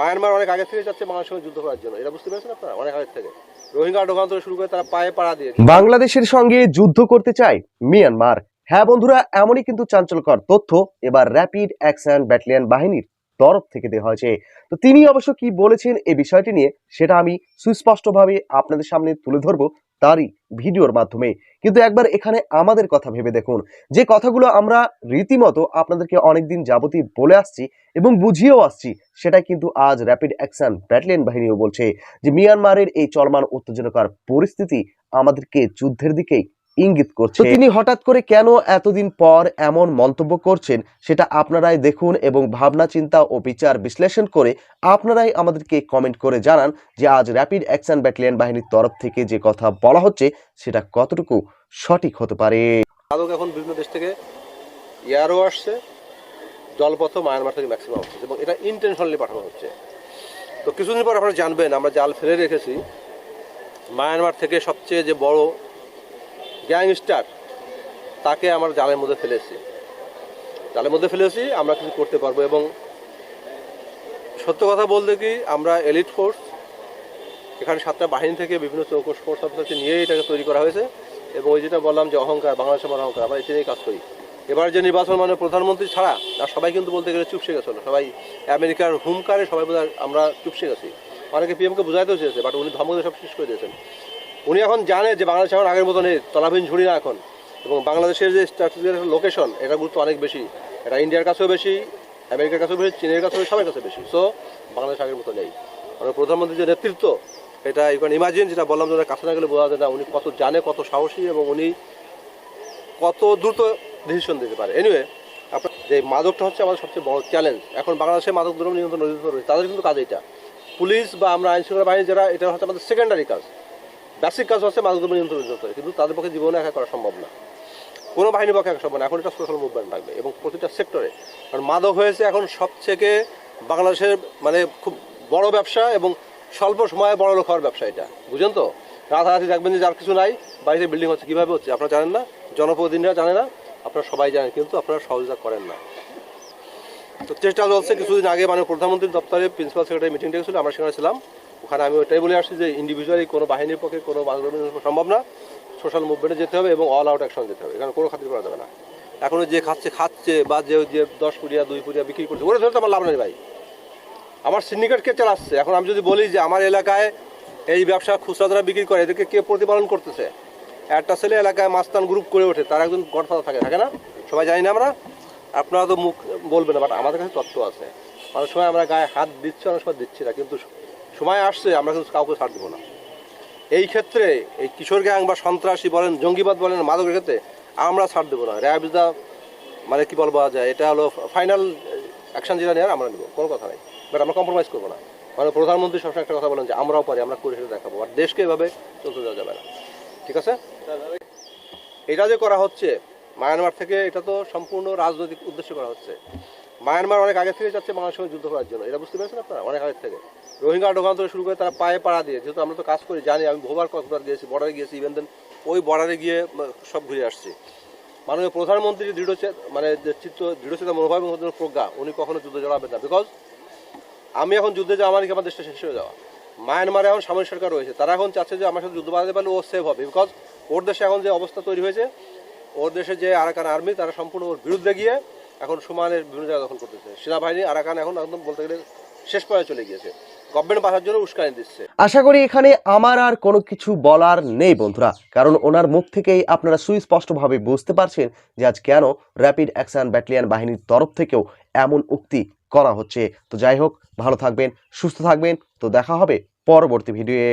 Myanmar অনেক আগে থেকে যাচ্ছে বাংলাদেশের সঙ্গে যুদ্ধ করার জন্য। এটা বুঝতে পেরেছেন আপনারা? অনেক আগে থেকে। রোহিঙ্গা শুরু করে তারা পায়ে পাড়া দিয়ে বাংলাদেশের সঙ্গে যুদ্ধ করতে চায় মিয়ানমার। হ্যাঁ বন্ধুরা, এমনই কিন্তু চাঞ্চল্যকর তথ্য এবার র্যাপিড অ্যাকশন ব্যাটালিয়ন বাহিনীর তরফ থেকে দেওয়া হয়েছে। তো তিনি অবশ্য কি বলেছেন এই বিষয়টি নিয়ে, সেটা আমি সুস্পষ্টভাবে আপনাদের সামনে তুলে ধরবো তারই ভিডিওর মাধ্যমে। কিন্তু একবার এখানে আমাদের কথা ভেবে দেখুন। যে কথাগুলো আমরা রীতিমতো আপনাদেরকে অনেকদিন যাবতীয় বলে আসছি এবং বুঝিয়েও আসছি সেটা কিন্তু আজ র্যাপিড অ্যাকশন ব্যাটালিয়ন বাহিনীও বলছে যে মিয়ানমারের এই চলমান উত্তেজনকার পরিস্থিতি আমাদেরকে যুদ্ধের দিকেই ইঙ্গিত করছে। তিনি হঠাৎ করে কেন এতদিন পর এমন মন্তব্য করছেন, সেটা আপনারাই দেখুন এবং ভাবনা, চিন্তা ও বিচার বিশ্লেষণ করে আপনারাই আমাদেরকে কমেন্ট করে জানান যে আজ র্যাপিড অ্যাকশন ব্যাটালিয়ন বাহিনীর তরফ থেকে যে কথা বলা হচ্ছে, সেটা কতটুকু সঠিক হতে পারে। মাদক এখন বিভিন্ন দেশ থেকে এয়ারও আসছে জলপথ মায়ানমার থেকে ম্যাক্সিমাম হচ্ছে এবং এটা ইন্টেনশনালি পাঠানো হচ্ছে। তো কিছুদিন পর আপনারা জানবেন, আমরা জাল ফেলে রেখেছি, মায়ানমার থেকে সবচেয়ে যে বড় গ্যাংস্টার, তাকে আমরা জালের মধ্যে ফেলেছি। জালের মধ্যে ফেলেছি, আমরা কিছু করতে পারব এবং সত্য কথা বলতে কি, আমরা এলিট ফোর্স এখানে সাতটা বাহিনী থেকে বিভিন্ন চৌকস ফোর্স অফিসারকে নিয়ে এটাকে তৈরি করা হয়েছে। এবং ওই যেটা বললাম যে অহংকার, বাংলাদেশের আমার অহংকার, আমরা নিয়েই কাজ করি। এবার যে নির্বাচন মানে প্রধানমন্ত্রী ছাড়া আর সবাই কিন্তু বলতে গেলে চুপসে গেছিল সবাই আমেরিকার হুমকারে সবাই বোধহয় আমরা চুপসে গেছি। অনেকে পিএমকে বুঝাইতেও চেয়েছে বাট উনি ধমকে সব শেষ করে দিয়েছেন। উনি এখন জানে যে বাংলাদেশ এখন আগের মতো নেই তলাবিন ঝুড়ি না এখন। এবং বাংলাদেশের যে স্ট্র্যাটেজিক লোকেশন এটা গুরুত্ব অনেক বেশি। এটা ইন্ডিয়ার কাছেও বেশি, আমেরিকার কাছেও বেশি, চীনের কাছেও সবার কাছে বেশি। সো বাংলাদেশ আগের মতো নেই। মানে প্রধানমন্ত্রীর যে নেতৃত্ব এটা ইউন ইমাজিন যেটা বললাম যে কাছে না গেলে বোঝা যায় না উনি কত জানে, কত সাহসী এবং উনি কত দ্রুত ডিসিশন দিতে পারে। এনিওয়ে আপনার যে মাদকটা হচ্ছে আমাদের সবচেয়ে বড় চ্যালেঞ্জ এখন বাংলাদেশে মাদক দ্রব্য নিয়ন্ত্রণ অধিদপ্তর রয়েছে, তাদের কিন্তু কাজ এটা পুলিশ বা আমরা আইন শৃঙ্খলা বাহিনী যারা, এটা হচ্ছে আমাদের সেকেন্ডারি কাজ। বেসিক কাজ হচ্ছে মাদক দ্রব্য নিয়ন্ত্রণ অধিদপ্তর, কিন্তু তাদের পক্ষে জীবনে একা করা সম্ভব না। কোনো বাহিনীর পক্ষে একা সম্ভব না, এখন এটা সোশ্যাল মুভমেন্ট লাগবে এবং প্রতিটা সেক্টরে কারণ মাদক হয়েছে এখন সবথেকে বাংলাদেশের মানে খুব বড় ব্যবসা এবং স্বল্প সময়ে বড় লোক হওয়ার ব্যবসা এটা। বুঝেন তো? রাতারাতি দেখবেন যে যার কিছু নাই, বাড়িতে বিল্ডিং হচ্ছে, কীভাবে হচ্ছে আপনারা জানেন না? জনপ্রতিনিধিরা জানে না, আপনারা সবাই জানেন, কিন্তু আপনারা সহযোগিতা করেন না। তো চেষ্টা চলছে, কিছুদিন আগে মানে প্রধানমন্ত্রীর দপ্তরে প্রিন্সিপাল সেক্রেটারি মিটিং ডেকেছিল আমরা সেখানে ছিলাম। ওখানে আমি ওইটাই বলে আসছি যে ইন্ডিভিজুয়ালি কোনো বাহিনীর পক্ষে কোনো বাংলা সম্ভব না সোশ্যাল মুভমেন্টে যেতে হবে এবং অল আউট অ্যাকশন যেতে হবে। এখানে কোনো খাতির করা যাবে না। এখন যে খাচ্ছে খাচ্ছে, বা যে যে দশ কুড়িয়া, দুই কুড়িয়া বিক্রি করছে, ওরা ধরে তো আমার লাভ নেই ভাই। আমার সিন্ডিকেট কে চালাচ্ছে এখন আমি যদি বলি যে আমার এলাকায় এই ব্যবসা খুচরা যারা বিক্রি করে, এদেরকে কে প্রতিপালন করতেছে? একটা ছেলে এলাকায় মাস্তান গ্রুপ করে ওঠে, তার একজন গডফাদার থাকে থাকে না? সবাই জানি না আমরা? আপনারা তো মুখ বলবেন না বাট আমাদের কাছে তথ্য আছে। অনেক সময় আমরা গায়ে হাত দিচ্ছি, অনেক সময় দিচ্ছি না, কিন্তু সময় আসছে, আমরা কিন্তু কাউকে ছাড় দেবো না। এই ক্ষেত্রে এই কিশোর গ্যাং বা সন্ত্রাসী বলেন, জঙ্গিবাদ বলেন, মাদকের ক্ষেত্রে আমরা ছাড় দেবো না। র্যাব মানে কি বলব যায় এটা হলো ফাইনাল অ্যাকশন যেটা নেওয়ার আমরা নেব, কোনো কথা নেই। বাট আমরা কম্প্রোমাইজ করব না। মানে প্রধানমন্ত্রী সবসময় একটা কথা বলেন যে, আমরাও পারি, আমরা করে সেটা দেখাবো। আর দেশকে এভাবে চলতে দেওয়া যাবে না। ঠিক আছে? এটা যে করা হচ্ছে, মায়ানমার থেকে এটা তো সম্পূর্ণ রাজনৈতিক উদ্দেশ্য করা হচ্ছে। মায়ানমার অনেক আগে থেকে যাচ্ছে বাংলাদেশের সঙ্গে যুদ্ধ করার জন্য। এটা বুঝতে পেরেছেন আপনারা? অনেক আগে থেকে। রোহিঙ্গা ডোকান থেকে শুরু করে তারা পায়ে পাড়া দিয়ে, যেহেতু আমরা তো কাজ করি, জানি, আমি বহুবার কক্সবাজার গিয়েছি, বর্ডারে গিয়েছি ইভেন দেন ওই বর্ডারে গিয়ে সব ঘুরে আসছি। মাননীয় প্রধানমন্ত্রী দৃঢ় মানে যে চিত্ত দৃঢ়চেতা মনোভাব প্রজ্ঞা, উনি কখনো যুদ্ধ জড়াবেন না। বিকজ আমি এখন যুদ্ধে যাওয়া মানে আমার দেশটা শেষ হয়ে যাওয়া। মায়ানমারে এখন সামরিক সরকার রয়েছে। তারা এখন চাচ্ছে যে আমার সাথে যুদ্ধ বাঁধাতে পারলে ও সেভ হবে। বিকজ ওর দেশে এখন যে অবস্থা তৈরি হয়েছে, ওর দেশে যে আরাকান আর্মি তারা সম্পূর্ণ ওর বিরুদ্ধে গিয়ে এখন সুমানের বিভিন্ন জায়গা দখল করতেছে। সেনাবাহিনী আরাকান এখন একদম বলতে গেলে শেষ পর্যায়ে চলে গিয়েছে। আশা করি এখানে আমার আর কোনো কিছু বলার নেই বন্ধুরা। কারণ ওনার মুখ থেকেই আপনারা সুস্পষ্টভাবে বুঝতে পারছেন যে আজ কেন র্যাপিড অ্যাকশন ব্যাটালিয়ান বাহিনীর তরফ থেকেও এমন উক্তি করা হচ্ছে। তো যাই হোক, ভালো থাকবেন, সুস্থ থাকবেন। তো দেখা হবে পরবর্তী ভিডিওয়ে